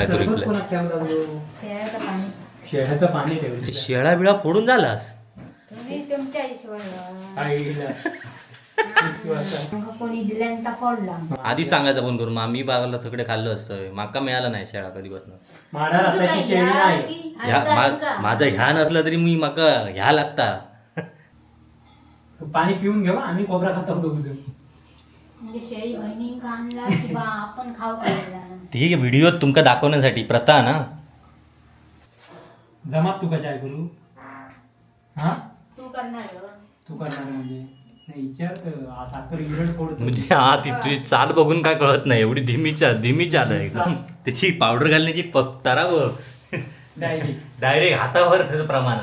काय तो रिप्लाय कोणाक ठेवला तो? शेळ्याचं पाणी. शेळ्याचं पाणी ठेवलं शेळा बिळा फोडून झालास? तुम्ही तुमच्या हिशोबाला आईला विश्वासात. मग कोणी दिल्यानंतर पडला आधी सांगायचं फोन करून मामी बागाला तकडे खाल्लं असतं. माका मिळालं नाही शेळा कधीपासून. माडाला तशी शेळी नाही. ह्या मा- माझा ह्या नसला तरी मी माका ह्या लागता. तू पाणी पिऊन घेऊ आम्ही कोबरा खाता होतो तुझं म्हणजे शेळी बहिणींका आणला किंवा आपण खाऊ पाहिजे ती व्हिडिओ तुमका दाखवण्यासाठी प्रथा ना? जमात तुका चाय करू? हा? तू करणार हो. तू करणार म्हणजे? नाही विचार तर, आ, साखर इरड पडतो म्हणजे हा ती तुझी चाल बघून काय कळत नाही एवढी धीमी चाल धीमी चाल आहे एकदम. त्याची पावडर घालण्याची प- तरा बघ. डायरेक्ट डायरेक्ट हातावर त्याचं प्रमाण.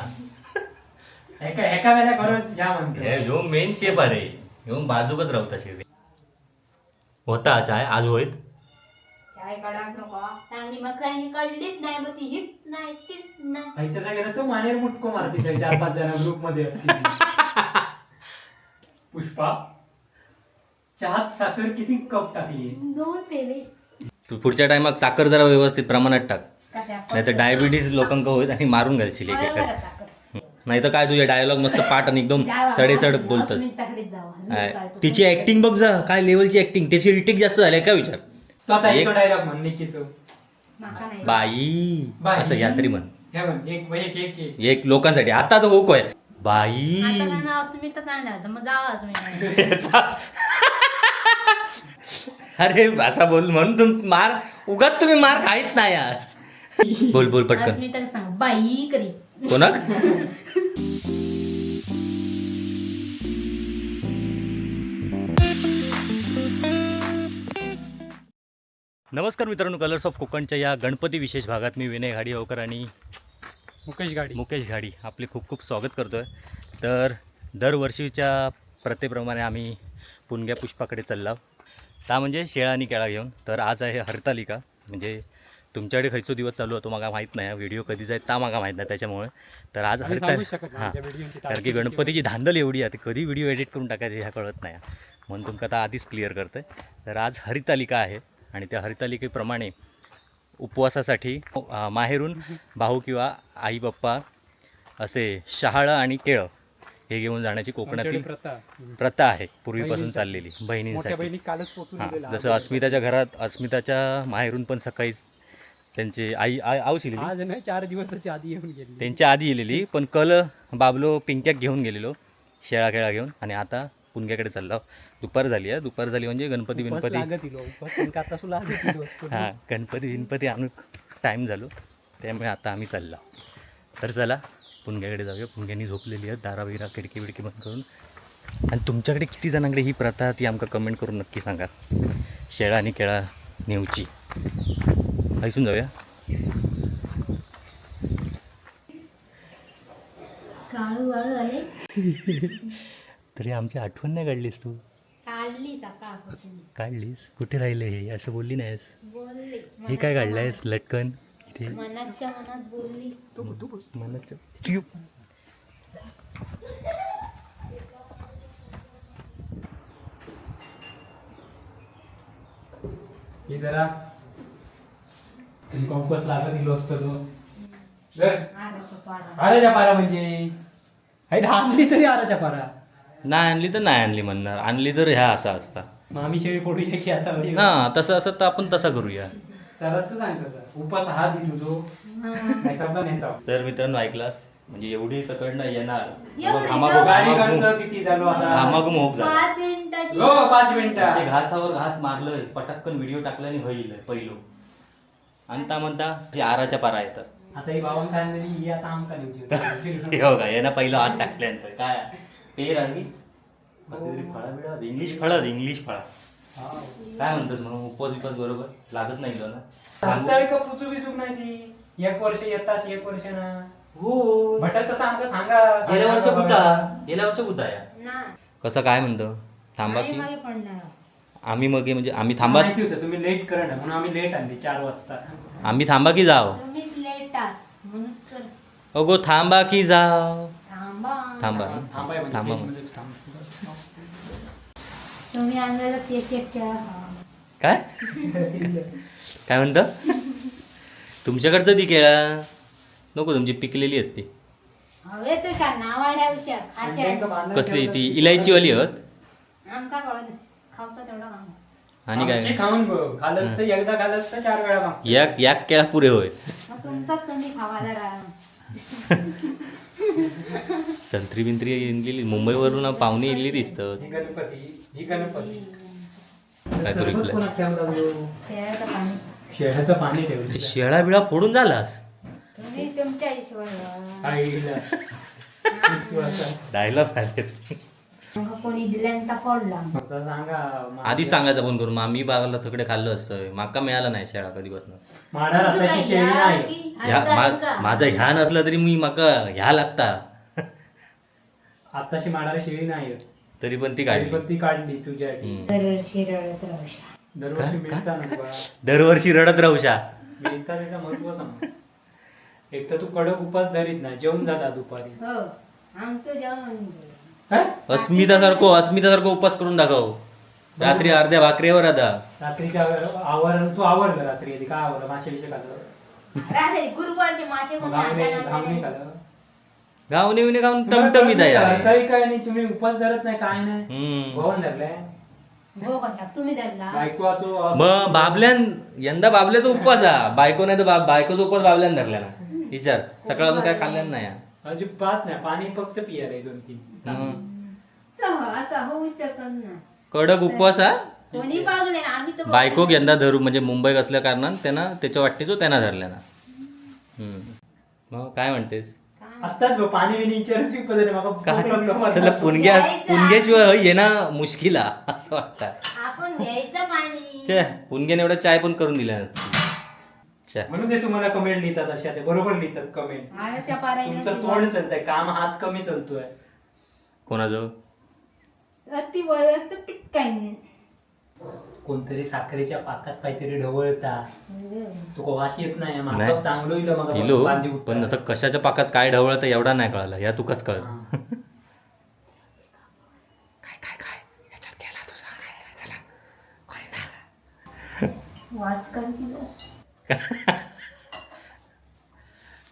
एका एका वेळेला खरंच घ्या म्हणते. हे ह्यो मेन शेप आहे ह्यो बाजूकच राहता शेप होता चाय आज होईत चाय काढाक नको. चांगली मग काही कळलीच नाही मग ती हित नाही तीच नाही. आणि त्याचा गेलं असतं मानेर मुटको मारते त्या चार पाच जण ग्रुपमध्ये असते. पुष्पा चहात साखर किती कप टाकली? दोन पेले. तू पुढच्या टायमाक साखर जरा व्यवस्थित प्रमाणात टाक. कशा? नाही तर डायबिटीज लोकांका होईल आणि मारून घालशील एक साखर. नाही तर काय तुझे डायलॉग मस्त पाठ आणि एकदम सडेसड बोलतात? तिची ऍक्टिंग बघ जा काय लेवलची ऍक्टिंग त्याची रिटेक जास्त झाली काय विचार? तो आता एक- एक डायलॉग म्हण निकीचं. बाई. असं घ्या तरी म्हण. एक एक एक एक. एक लोकांसाठी. आता तर होक आहे बाई. अरे असा बोल म्हणून तुम मार उगाच तुम्ही मार खाईत नाही आज. बोल बोल पटकन. अस्मिता सांग बाई करी. कोणाक? नमस्कार मित्रांनो कलर्स ऑफ कोकणच्या या गणपती विशेष भागात मी विनय घाडी होकर आणि मुकेश गाडी. मुकेश घाडी आपले खूप खूप स्वागत करतो आहे तर दरवर्षीच्या प्रथेप्रमाणे आम्ही पुणग्या पुष्पाकडे चाललो ता म्हणजे शेळा आणि केळा घेऊन. तर आज आहे हरतालिका. म्हणजे तुमच्याकडे खयचो दिवस चालू होतो मला माहीत नाही. व्हिडिओ कधी जाईल ता मला माहीत नाही त्याच्यामुळे. तर आज हरताल हां. कारण की गणपतीची धांदल एवढी आहे कधी व्हिडिओ एडिट करून टाकायचे ह्या कळत नाही. म्हणून तुमका आता आधीच क्लिअर करतं तर आज हरितालिका आहे. आणि त्या हरितालिकेप्रमाणे उपवासासाठी माहेरून भाऊ किंवा आई बाप्पा असे शहाळं आणि केळं हे घेऊन जाण्याची कोकणातील प्रथा आहे. पूर्वीपासून. चाललेली बहिणींसाठी. हां. जसं अस्मिताच्या घरात अस्मिताच्या माहेरून पण सकाळीच त्यांची आई नाही चार दिवसाची आधी येऊन गेली त्यांच्या आधी गेलेली पण कल बाबलो पिंक्याक घेऊन गेलेलो शेळा खेळा घेऊन. आणि आता पुणग्याकडे चाललो. दुपार झाली आहे दुपार झाली म्हणजे गणपती बिनपती. हां गणपती बिनपती आणून टाईम झालो. त्यामुळे आता आम्ही चाललो. तर चला पुणग्याकडे जाऊया. पुणग्यानी झोपलेली आहे दारा बिरा खिडकी बिडकी बंद करून. आणि तुमच्याकडे किती जणांकडे ही प्रथा ती आमका कमेंट करून नक्की सांगा. शेळा आणि केळा नेऊची. ऐसून जाऊया. काळू वाळू आले. तरी आमची आठवण नाही काढलीस तू. काढली सकाळपासून काढलीस? कुठे राहिले हे? असं बोलली नाहीस? बोलली. हे काय काढलंयस? लटकन? इथे? मनाच्या मनात बोलली. मनाचं ट्यूब. हे जरा. कंपस लागत इलो असतो तो जर आराच्या पारा. म्हणजे? हाईट आणली तरी आराच्या पारा. नाही आणली तर नाही आणली म्हणणार. आणली तर ह्या असा असता. मग आम्ही शेळी फोडूया की आता हा तसं असं तर आपण तसा करूया. त्याला तर सांग तसं. उपास हा नाही तर नेता तर मित्रांनो ऐकलास? म्हणजे एवढी सकळनं येणार. एवढी घामाघूम- जवळ? गाडी घामाघूम- खर्च किती झालो आता? घामाघूम होक झाला पाच मिनिटाची हो पाच असे मिनिटं घासावर घास मारलंय. पटक्कन व्हिडिओ टाकला आणि होईल पहिलो आणि त्या म्हणता जे आराच्या पारा येतात. आता ही बावन ही आता आमका हे बघा यांना पहिलं हात टाकल्यानंतर. काय? पेर आहे फळा बिळा इंग्लिश फळा इंग्लिश फळा. काय म्हणतोस मग उपवास विपास बरोबर? लागत नाही तुला ना आता का पुचू बिचूक नाही ती. एक वर्ष येतास एक वर्ष ना हो. भटत तसं आमका सांगा. गेल्या वर्ष कुठा गेल्या वर्ष कुठा या कसं काय म्हणतो? थांबा की. मागे पडणार आम्ही मग म्हणजे आम्ही थांबा माहिती होतं तुम्ही लेट करा ना. म्हणून आम्ही लेट आणली चार वाजता. आम्ही थांबा की जाव. तुम्हीच लेट आस म्हणून कर. अगो थांबा की जाव. थांबा. थांबा. म्हणजे. तुम्ही काय? काय म्हणतं? तुमच्याकडचं ती केळा. नको तुमची पिकलेली आहेत ती. कसली. ती होत खाऊचा तेवढा काम आणि काय? खाऊन बघ खालच तर एकदा खालच तर चार वेळा माग याक याक केळा पुरे होय. तुमचाच तुम्ही खावा जरा. संत्री बिंत्री येईल मुंबईवरून पाहुणे येईल दिसतं ही गणपती ही गणपती. काय तो तो? शेळ्याचं पाणी. ठेवलं. शेळा बिळा फोडून झालास? तुम्ही तुमच्या हिशोबाने. आईला. विश्वासात. डायलॉग आले मग कोणी दिल्यानंतर फोडला. असं सांगा मा- आधी सांगायचं फोन करून आम्ही बागाला थकडे खाल्लं असतं. माका मिळाला नाही शेळा कधीपासून. माडाला तशी शेळी नाही. ह्या मा-? माझा ह्या नसला तरी मी माका ह्या लागता. आताशी माडाला शेळी नाही. तरी पण ती तरी काढली पण ती काढली तुझ्यासाठी. दरवर्षी रडत राहू दरवर्षी का? मिळता ना बा. दरवर्षी रडत राहू शा. मिळता त्याचं महत्त्व समज. एक तर तू कडक उपास धरीत ना जेवून जाता दुपारी हो आमचं जेवण हा? अस्मितासारखं अस्मितासारखं उपास करून दाखव. रात्री अर्ध्या भाकरीवर आता. रात्रीच्या आवर तू आवरलं रात्री आधी काय आवरलं? मासे बिशे खाल्लं? राहते गुरुवारचे मासे आजारात नाही. खाल्लं. गावने खाऊन तुम्हाला टमटमीत आहे यार. हरताळी काय नाही तुम्ही उपास धरत नाही काय नाही? हम्म. भवन धरलाय? हो कशा? तुम्ही धरला? बायकोचो असं- मग बाबल्यान यंदा बाबल्याचा उपवास हा बायको नाही तर बा- बायकोचा उपवास बाबल्यान धरला ना विचार सकाळपासून काय खाल्ल्यान नाही. हा. अजिबात नाही. पाणी फक्त पिया रे दोन तीन. मग तर असं होऊ शकत नाही. कडक उपवास हा कोणी बघले ना? आम्ही तर बायको यंदा धरू म्हणजे मुंबईत असल्या कारणान त्यांना त्याच्या वाटतेचो त्यांना धरल्या ना हम्म. मग काय म्हणतेस? आत्ताच बघ, पाणी बिनी विचारायची पद्धत आहे मला. पुणग्या. पुणग्याशिवाय येणं मुश्किल हा, असं वाटतं. पुणग्याने एवढा चाय पण करून दिला. म्हणून ते तुम्हाला कमेंट लिहितात अशा ते बरोबर लिहितात कमेंट तुमचं तोंड चालतंय काम हात कमी चालतोय. कोणाजवळ? अति वरत पीठ काही नाही. कोणतरी साखरेच्या पाकात काहीतरी ढवळता. तो वास येत नाही. चांगलं येईल मग बांधी पण आता कशाच्या पाकात काय ढवळतं एवढा नाही कळाला. या तुकाच कळत हा. काय काय काय? याच्यात गेला काय काय. वास कर किलोस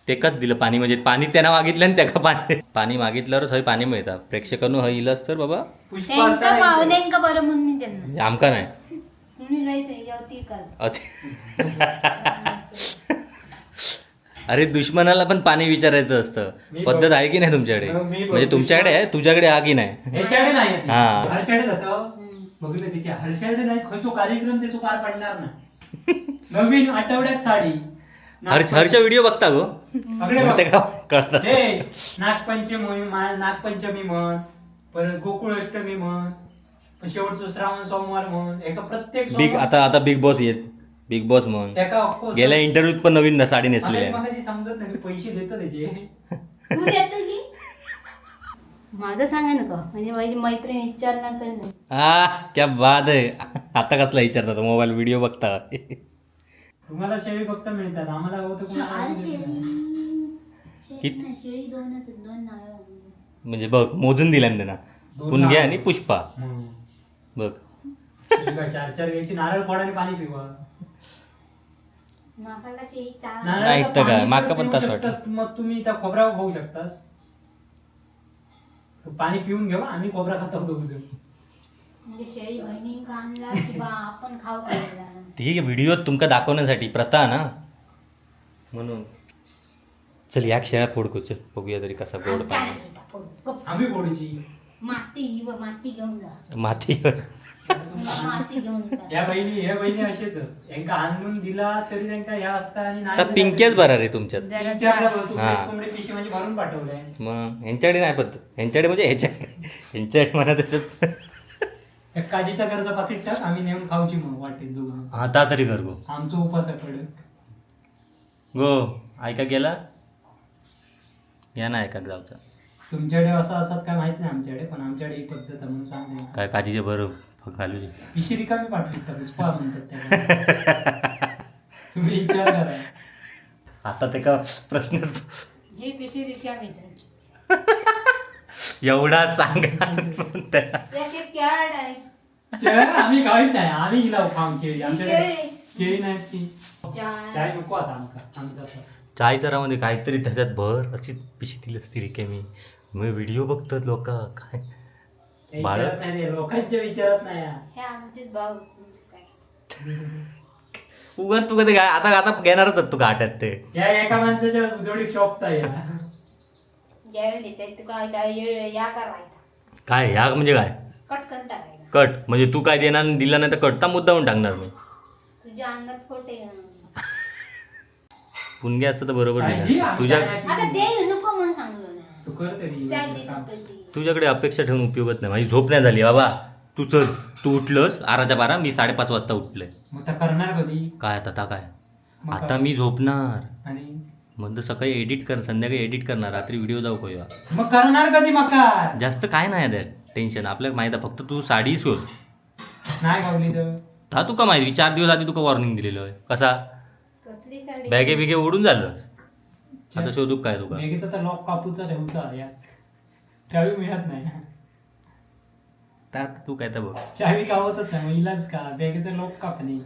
तेकाच दिलं पाणी म्हणजे पाणी त्यांना मागितलं आणि त्याका पाणी. पाणी मागितल्यावरच हय पाणी मिळतं. प्रेक्षकांनो हय इलंच तर बाबा. पुष्पा त्यांचं असताना पाहुण्यांका बरं म्हणून त्यांना. म्हणजे आमका नाही. अति- अरे दुश्मनाला पण पाणी विचारायचं असतं. मी पद्धत आहे की नाही तुमच्याकडे? मग मी बघ- म्हणजे तुमच्याकडे आहे? तुझ्याकडे आहे की नाही? ह्याच्याकडे नाही. हा. जातं. बघितलं नाही खचो कार्यक्रम त्याचो पार पडणार ना नवीन आठवड्यात साडी. हर्ष हर्ष व्हिडिओ बघता गो. अगडे मग बघ. ते का कळत? हे नागपंचमी नागपंचमी म्हण परत गोकुळाष्टमी म्हण पण शेवटचं श्रावण सोमवार म्हण एका प्रत्येक बिग सोमवार- आता आता बिग बॉस येत. बिग बॉस म्हण. त्याका ऑफकोर्स गेल्या इंटरव्ह्यूत पण नवीन साडी नेसलेली आहे. मला ती समजत नाही पैसे देतं त्याचे तू देत की? माझं सांगा नको म्हणजे माझी मैत्रीण विचारणार पण नाही. आ क्या बाद आहे. आता कसला विचारता मोबाईल व्हिडिओ बघता. तुम्हाला शेळी फक्त मिळतात. आम्हाला हवं तर कोणाला चार देत शेळी? नाही. कित- नाही, शेळी दोनच आहेत, दोन नारळ म्हणजे बघ मोजून दिल्यान त्यांना. दोन नारळ. आणि पुष्पा. हम्म. बघ. शेळी काय चार चार घ्यायची. नारळ फोडाने पाणी पिवा. माकाला शेळी चार नाही नारळाचं तर काय, पाणी माका जर पण पिऊ तसं. शकतास, मग तुम्ही त्या खोबरा खाऊ शकतास. पाणी पिऊन घेवा आम्ही खोबरा खाता होतो म्हणजे शेळी बहिणींका आणला किंवा आपण खाऊ पाहिजे ती व्हिडिओ तुमका दाखवण्यासाठी प्रथा ना? म्हणून. चल या शेळ्या फोडको चल बघूया तरी कसा गोड पाणी आम्ही फोडूची माती ही माती घेऊन जा. माती. माती घेऊन जा. या बहिणी ह्या बहिणी असेच. यांका आणून दिला तरी त्यांका ह्या असता आणि नाही आता दिला पिंक्याच तरी- बरा रे तुमच्यात. जरा पिंक्या आपल्या चार. बसून हा. एक कोंबडी पिशवी म्हणजे भरून पाठवलंय. मग यांच्याकडे नाही पद्धत यांच्याकडे म्हणजे ह्याच्या यांच्याकडे म्हणा त्याच्यात. एक काजीचा कर्ज पाकिट टाक आम्ही नेऊन खाऊची मग वाटेल दोघं आता तरी कर गो. आमचं उपास आहे कडक गो ऐका गेला? या ना ऐका जाऊचा. तुमच्याकडे असं असतात काय माहीत नाही आमच्याकडे पण आमच्याकडे ही पद्धत आहे म्हणून सांगते. काय काजीचे बरं घालू दे पिशी रिकामी पाठवतात पुष्पा म्हणतात त्याला. तुम्ही विचार करा. आता ते का प्रश्न हे पिशी रिकामी झाली. एवढा सांगा पण त्या- एक एक कॅड आहे. ते आम्ही खावीत नाही आम्ही हिला खाऊन केली आमच्याकडे केळी. केळी नाही ती. चाय चाय नको आता आमका. आम्ही जातो चाय चरामध्ये काहीतरी त्याच्यात भर. अशी पिशी दिली असती रे मी मग व्हिडिओ बघतात लोक. काय? बाळ- विचारत नाही रे, लोकांच्या विचारत नाही. हे. आमचेच भाऊ. काय उगा तू कधी काय आता आता घेणारच आहेत तू गाठ्यात ते. या एका माणसाच्या जोडी शॉपता या तू काय ये- या करायचा काय ह्या म्हणजे काय? टाकायचा कट. म्हणजे तू काय देणार आणि दिला नाही तर कटता मुद्दाहून टाकणार मी. तुझ्या अंगात खोटे पुणगे असतं तर बरोबर तुझ्या चाय नाही. आता पित. ते नको म्हणून सांगलो ना. तू कर तरी चाय दे काम. तू कधी. तुझ्याकडे अपेक्षा ठेवून उपयोगच नाही. माझी झोप नाही झाली. बाबा तू चल. तू उठलंस. आराच्या बारा. मी साडेपाच वाजता उठलोय. मग आता करणार कधी? काय आता आता काय? मग आता काय? मी झोपणार. आणि? म्हणलं सकाळी एडिट कर संध्याकाळी एडिट करणार रात्री व्हिडिओ जाऊ मग करणार कधी मकार जास्त काय नाही त्यात टेन्शन आपल्याला माहिती आहे फक्त तू साडी शोध. नाही गावली तर. हा तुका माहिती चार दिवस आधी तुका वॉर्निंग दिलेलं आहे. कसा? कसली साडी? बॅगे बिगे ओढून झालं. आता शोधू काय तुका? बॅगेचा तर लॉक कापूचा ठेवचा या चावी मिळत नाही. त्यात तू काय तर बघ. चावी कावतच नाही मग इलाज का? बॅगेचं लॉक कापणे.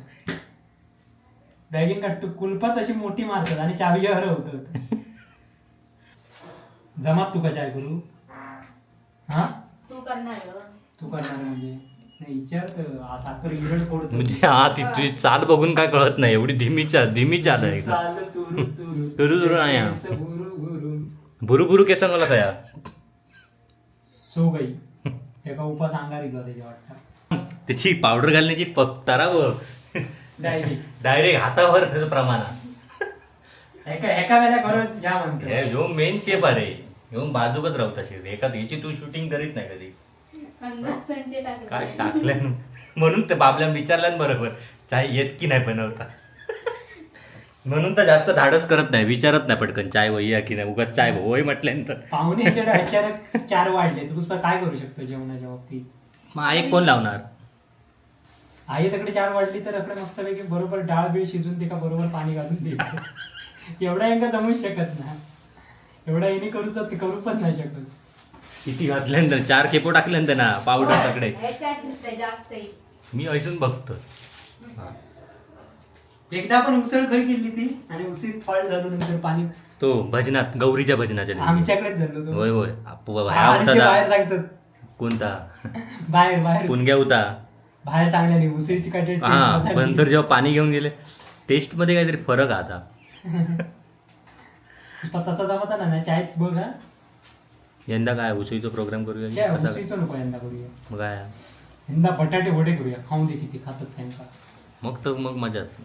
बॅगिंग काढतो कुलपाच अशी मोठी मारतात आणि चावी हरवतात जमात तुका चाय करू? हा? तू करणार हो. तू करणार म्हणजे? नाही आ, साखर इरड फोडतो म्हणजे हा ती तुझी चाल बघून काय कळत नाही एवढी धीमी चाल धीमी चाल आहे. एकदम. चाल तुरु तुरु तुरु तुरु नाही हा. केस भुरु भुरु. भुरू भुरू केसन मला काय सो गई. त्याका उपास अंगार इलो त्याच्या वाटतं. त्याची पावडर घालण्याची पत्तारा बघ. डायरेक्ट डायरेक्ट हातावर त्याचं प्रमाण. आहे. एका एका वेळेला खरंच म्हणतो. हे ह्यो मेन शेप आहे ह्यो बाजूकच राहता शेप एका याची तू शूटिंग करीत नाही कधी. अंगात संचे टाकले. काय टाकल्यान म्हणून ते बाबल्यान विचारल्यान बरोबर. चाय येत की नाही बनवता? म्हणून तर जास्त धाडस करत नाही विचारत नाही पटकन चाय वही आहे की नाही. उगाच चाय होय म्हटल्यानंतर. पाहुण्याच्या अचानक चार वाढले तर पुष्पा काय करू शकतो जेवणाच्या बाबतीत? मग एक कोण लावणार? आई तिकडे चार वाढली तर आपल्या मस्तपैकी बरोबर डाळ बीळ शिजून तिका बरोबर पाणी घालून दे. एवढा यांका जमूच शकत ना एवढा येणे करू तर करू पण नाही शकत. किती घातल्यानंतर चार केपो टाकल्यानंतर ना पावडर तकडे. मी ऐसून बघतो. हा. एकदा पण उसळ खय केली ती आणि उसीत फळ झालं नंतर पाणी. तो भजनात गौरीच्या भजनाच्या. आमच्याकडेच झालं तो. होय होय. बाहेर. सांगतात. कोणता? बाहेर बाहेर. पुणग्या होता बाहेर सांगल्याने उसीची काय taste हा. नंतर जेव्हा पाणी घेऊन गेले टेस्टमध्ये काहीतरी फरक आहे आता. तसा जमता ना ना चायत बघ हा. यंदा काय उशीचा प्रोग्राम करूया चाय कसा काय? उसीचं नको यंदा करूया. मग काय? यंदा बटाटे वडे करूया खाऊन दे किती खातात मग तर मग मजाच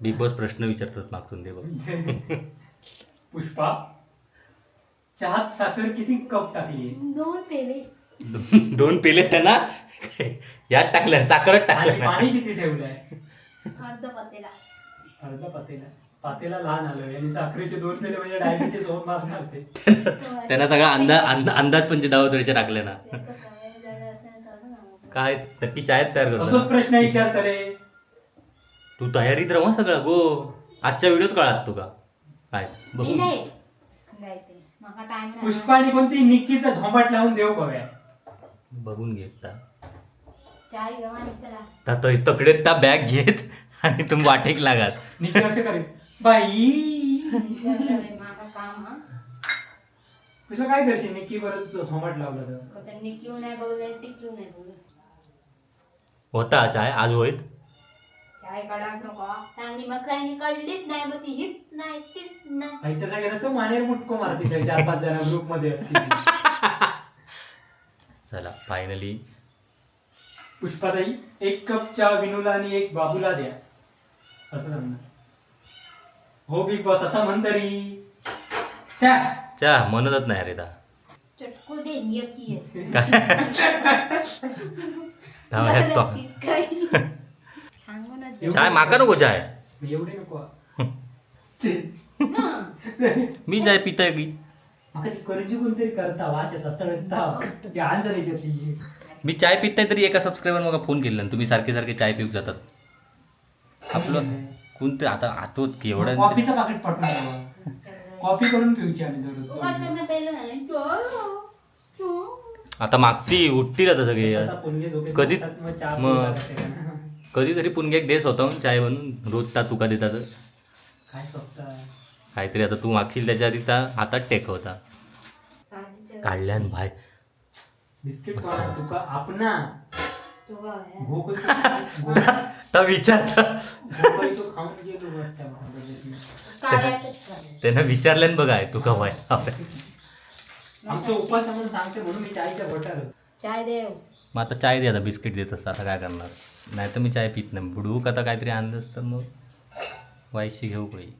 बिग बॉस प्रश्न विचारतात मागसून ते बघ. पुष्पा चहात साखर किती कप टाकली? दोन पेले. दोन पेले त्यांना? यात टाकल्या साखरच आणि टाकल्या. पाणी किती ठेवलंय? अर्ध पतेला. अर्धा पातेला. पातेला लहान आलोय आणि साखरेचे दोन पेले म्हणजे डायबिटीस होऊन मारणार ते. त्यांना सगळा अंदाज अंदा- अंदाज पंचदावतरीच्या टाकल्या ना. ते तर काय झालं असेल तर सांगू. काय नक्की चायत तयार असोच करतो प्रश्न विचारतले. तू तयारीत राहा सगळं गो. आजच्या व्हिडिओत कळात तुका? काय मी बघू. नाही जायते माका टाइम पुष्पा आणि कोणती निक्कीचा झोंबाट लावून देऊ कव्या बघून घे आता. चाय चला. ता तो तकडे त्या बॅग घेत आणि तुम वाटेक लागात. निक्की असं करेल बाई. माका काम हा. पुष्पा काय करशील? निक्की परत झोंबाट लावला तर. नाही नाही होता चाय? आज होईत चाय काढाक नको. चांगली मखरांनी काढलीच नाही मग ती हित नाही तीच नाही. आई त्याचा गेलं असतं मानेर मुटको मारते त्या चार पाच जण ग्रुपमध्ये असतील. चला फायनली पुष्पाताई एक कप चहा विनूला आणि एक बाबूला द्या. असं सांगणार. हो बिग बॉस असा म्हण तरी. छा चा म्हणतच नाही रे ता चटकू दे यकी थांब, तो. चाय माका नको चाय. एवढे नको. मी चाय पिताय की माका ती करंजी कोणतरी करता वाच येतात तळता. ती मी चाय पित नाही तरी एका सबस्क्रायबर मला फोन केला तुम्ही सारखे सारखे चाय पिऊक जातात. आपलं कोणतं आता आठवत की एवढं कॉफीचं पाकिट पाठवून कॉफी करून पिऊची आम्ही झालं. चो, चो. आता मागती उठतील आता सगळे. आता पुणगे कधी मग मग पिऊ. कधीतरी पुणग्याक देस होता चाय बनून. रोज ता तुका देतात. काहीतरी आता तू मागशील त्याच्या आधी ता हातात टेक होता काढल्यान भाय बिस्किट कोणा तुका आपणा तू विचारता खाऊन गेलो? त्यानं विचारल्यान बघा आहे तुका भाय आमचा उपास आहे म्हणून सांगते म्हणून मी चायच्या बटर. चाय देव। मग आता चाय दे आता बिस्किट देत असतं आता काय करणार? नाही तर मी चाय पित नाही. बुडवूक आता काहीतरी आणलंच तर मग वाईशी घेऊ काही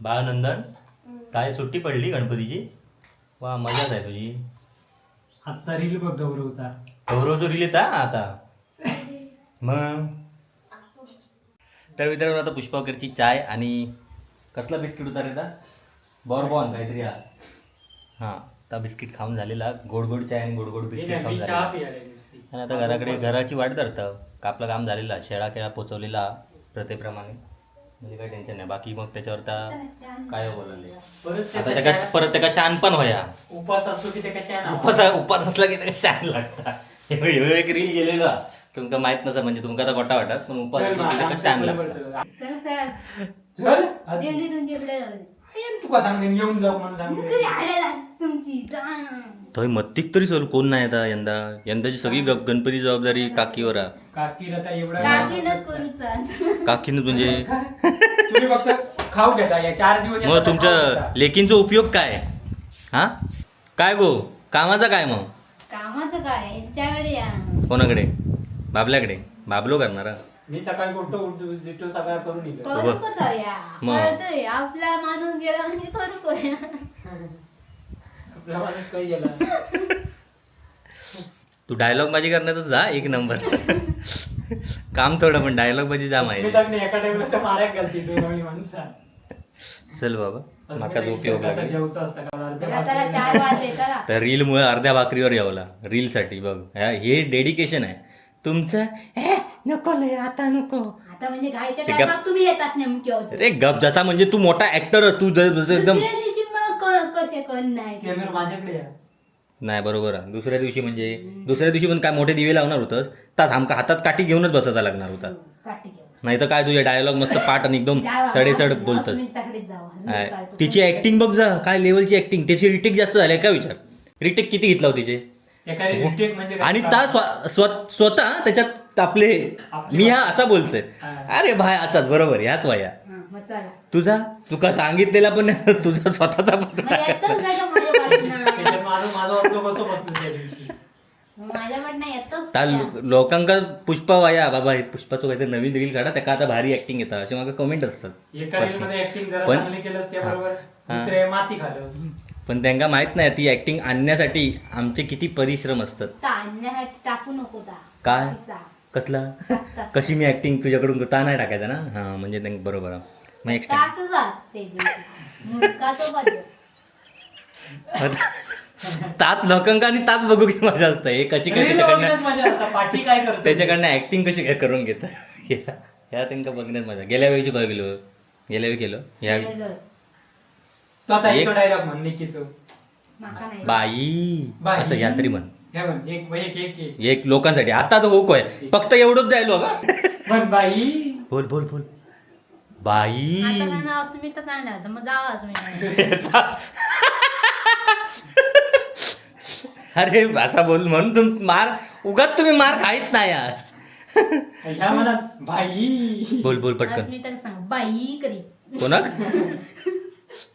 बाळ नंदन काय सुट्टी पडली गणपतीची? वा मजाच आहे तुझी. आजचा रील बघ गौरवचा. गौरव चोरी लिहिता आता. मग? तर मित्रांनो आता पुष्पावकरची चाय आणि कसला बिस्किट होता रे बॉर्बॉन काहीतरी हा. हां आता बिस्किट खाऊन झालेला गोड गोड चाय आणि गोड गोड हे बिस्किट खाऊन झालेला. आणि आता घराकडे घराची वाट धरतं. आपलं काम झालेलं शेळा खेळा पोचवलेला प्रथेप्रमाणे. म्हणजे काही टेन्शन नाही. बाकी मग त्याच्यावर त्या काय बोलले परत ते आता त्याका परत त्याका शान पण होया. उपास असतो की ते कशा उपास उपास असला की त्याका शान लागता हे ह्यो एक रील गेलेला. तुमका माहीत नसा म्हणजे तुमका आता गोटा वाटत पण उपास असला की त्याका शान लागता चल सर चल. आज जेवली तुमच्याकडे जाऊ दे. येईन तुका सांगते येऊन जाऊ म्हणून सांगते कधी तुमची. थंय मत्तीक तरी चल कोण नाही आता यंदा यंदाची सगळी ग- गणपती जबाबदारी काकीवर हा. काकी एवढा काशीनच. काकीनं म्हणजे तुम्ही फक्त खाऊ घेता या चार दिवस मग येतात खाऊ तुमच्या घेता. लेकींचा उपयोग काय हा काय गो कामाचा काय मग कामाचं काय यांच्याकडे या कोणाकडे बाबल्याकडे बाबलो करणारा मी सकाळी उठतो उठतो उठतो सगळा करून येतो करू का जाऊया. मग. कळतोय आपला माणूस गेला म्हणजे करू कोया आपला माणूस काही गेला? तू डायलॉग बाजी करण्यातच जा एक नंबर काम थोडं पण डायलॉग बाजी जा माहिती एका टाइमला तर मार्याक घालते दोन माणसा. चल बाबा माका झोप येऊ कसं लागली. जेवचं असतं का? अर्ध्या चार वाजले चला. तर रील मुळे अर्ध्या भाकरीवर यावला रील साठी बघ. ह्या- हे डेडिकेशन आहे. तुमचं? "ए, नको लय आता नको. आता म्हणजे गप- टायमात तुम्ही येतात नेमके होते. अरे गप जसा म्हणजे तू मोठा ऍक्टर तू ज- जसं एकदम दुसऱ्या दिवशी मग क- कसे कण नाही. कॅमेरा माझ्याकडे या. नाही बरोबर आहे. दुसऱ्या दिवशी म्हणजे दुसऱ्या दिवशी पण काय मोठे दिवे लावणार होतंस तास आमका हातात काठी घेऊनच बसायचा लागणार होता. काठी घेऊन. नाही तर काय तुझे डायलॉग मस्त पाठ आणि एकदम जावा, सडेसड बोलतस. जावा. अजून आहे. करू? तिची ऍक्टिंग बघ जा काय लेवलची ऍक्टिंग त्याची रिटेक जास्त झाली काय विचार? रिटेक किती घेतला हो तिचे? रिटेक म्हणजे? आणि ता स्व- स्व- स्वतः त्याच्यात आपले आपली मी हा असा बोलतोय. हा. अरे भाय असाच बरोबर ह्याच वया. हा, मग चला. तुझा? तुका सांगितलेला पण तुझा स्वतःचा. लो- लोकांका पुष्पा वाया बाबा हे पुष्पाचं काहीतरी नवीन रील काढा त्याका आता भारी ऍक्टिंग येतात असे मागे कमेंट असतात. एका रील मध्ये ऍक्टिंग जरा पण- चांगली केलंस त्याबरोबर हा. दुसरे माती खाल्लं. पण त्यांना माहीत नाही ती ऍक्टिंग आणण्यासाठी आमचे किती परिश्रम असतात. आणण्यासाठी टाकू नको काय? कसला. कशी मी ऍक्टिंग तुझ्याकडून ता नाही टाकायचा ना? हा म्हणजे त्यांना बरोबर. तात लोकांका आणि तात बघू की मजा असतं. हे कशी काय त्याच्याकडनं मजा असते. पाठी काय करतो? त्याच्याकडनं ऍक्टिंग कशी काय करून घेतात ह्या- त्यांना बघण्यात मजा. गेल्या वेळीची बघलो गेल्या वेळी केलं? ह्या खेळलंच. तो आता एक- एक डायलॉग म्हण निकीचो. माका नाही. बाई बाई. असं या तरी म्हण. हे म्हण एक एक एक एक. एक लोकांसाठी. आता तर हो आहे फक्त एवढंच द्यायलो का? म्हण बाई. बोल बोल बोल. बाई. आता नाव होता मग अरे असा बोल म्हणून तुम मार उगाच तुम्ही मार खाईत नाही आज. ह्या म्हणत बाई. बोल बोल पटकन. अस्मिता सांग बाई करी. कोणाक?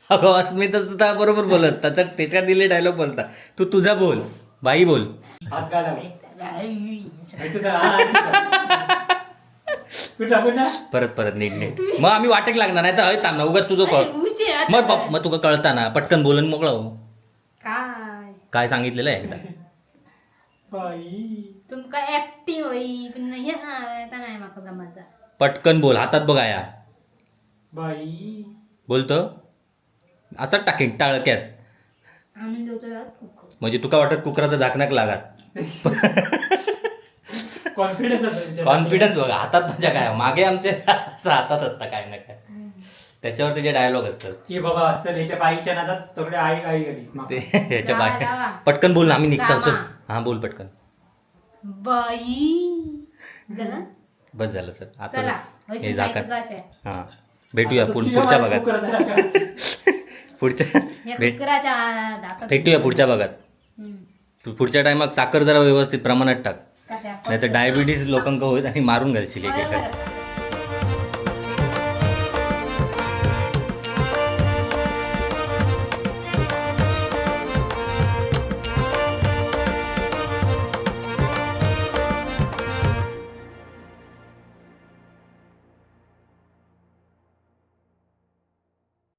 अगो अस्मिता सुद्धा बरोबर बोलत त्याचा त्याच्या दिले डायलॉग बोलता. तू तुझा बोल बाई बोल. परत परत नीट नीट. मग आम्ही वाटेक लागणार नाही तर हय थांब ना उगाच तुझं कळ. मग मग तुका कळता ना पटकन बोलून मोकळा हो. काय? काय सांगितलेलं आहे एकदा? बाई. तुमका ऍक्टिंग होई पण आता नाही माका जमाचा पटकन बोल हातात बघाया बाई. बोलतो? असंच टाकीन टाळक्यात. म्हणजे तुका वाटत कुकराचं झाकणाक लागात? कॉन्फिडन्स कॉन्फिडन्स बघा हातात माझ्या काय? मागे आमचे असं हातात असतं काय ना काय. त्याच्यावर त्याचे डायलॉग असतात. ये बाबा चल याच्या बाईच्या नादात तगडे आई गाई गेली. ते बाहेर जावा. पटकन बोल ना आम्ही निघतो चल. हा बोल पटकन. बाई. झालं? बस झालं सर चला आता हे झाकण. हां. भेटूया पुढ- पुढच्या भागात. पुढच्या भेट भेटूया पुढच्या भागात. पुढच्या टायमात साखर जरा व्यवस्थित प्रमाणात टाक. नाही तर डायबिटीज लोकांक होईल आणि मारून घालशील एक.